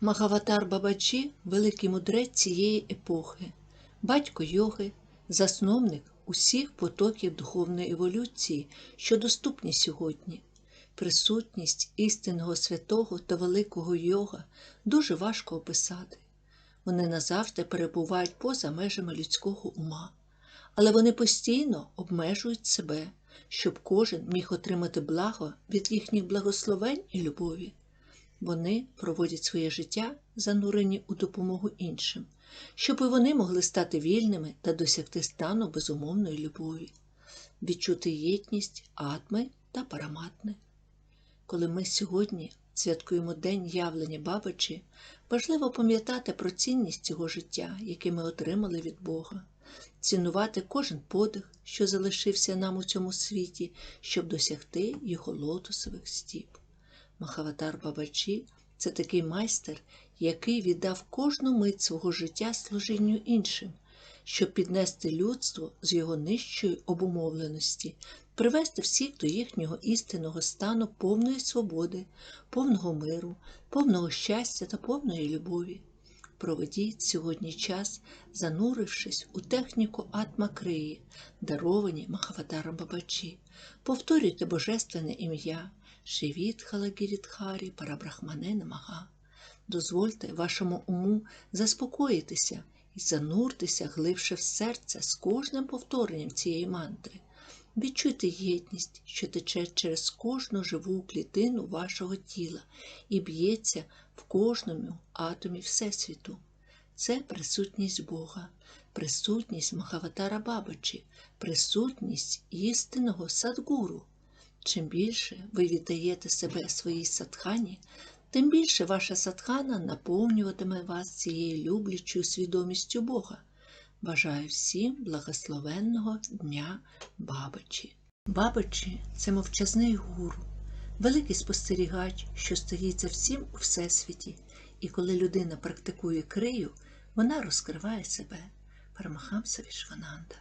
Махаватар Бабаджі – великий мудрець цієї епохи, батько йоги, засновник усіх потоків духовної еволюції, що доступні сьогодні. Присутність істинного святого та великого йога дуже важко описати. Вони назавжди перебувають поза межами людського ума, але вони постійно обмежують себе, щоб кожен міг отримати благо від їхніх благословень і любові. Вони проводять своє життя, занурені у допомогу іншим, щоб і вони могли стати вільними та досягти стану безумовної любові, відчути єдність атми та параматни. Коли ми сьогодні святкуємо День явлення Бабачі, важливо пам'ятати про цінність цього життя, яке ми отримали від Бога, цінувати кожен подих, що залишився нам у цьому світі, щоб досягти його лотосових стіп. Махаватар Бабачі це такий майстер, який віддав кожну мить свого життя служінню іншим, щоб піднести людство з його нижчої обумовленості, привести всіх до їхнього істинного стану повної свободи, повного миру, повного щастя та повної любові. Проведіть сьогодні час, занурившись у техніку атмакрии, даровані Махаватаром Бабачі. Повторюйте божественне ім'я. Шивіт Халагірітхарі Парабрахмане Намага. Дозвольте вашому уму заспокоїтися і зануртися глибше в серце з кожним повторенням цієї мантри. Відчуйте єдність, що тече через кожну живу клітину вашого тіла і б'ється в кожному атомі Всесвіту. Це присутність Бога, присутність Махаватара Бабачі, присутність істинного садгуру. Чим більше ви віддаєте себе своїй садхані, тим більше ваша садхана наповнюватиме вас цією люблячою свідомістю Бога. Бажаю всім благословенного дня Бабичі. Бабичі це мовчазний гуру, великий спостерігач, що стоїть за всім у всесвіті, і коли людина практикує крию, вона розкриває себе. Парамахамса Вішвананда.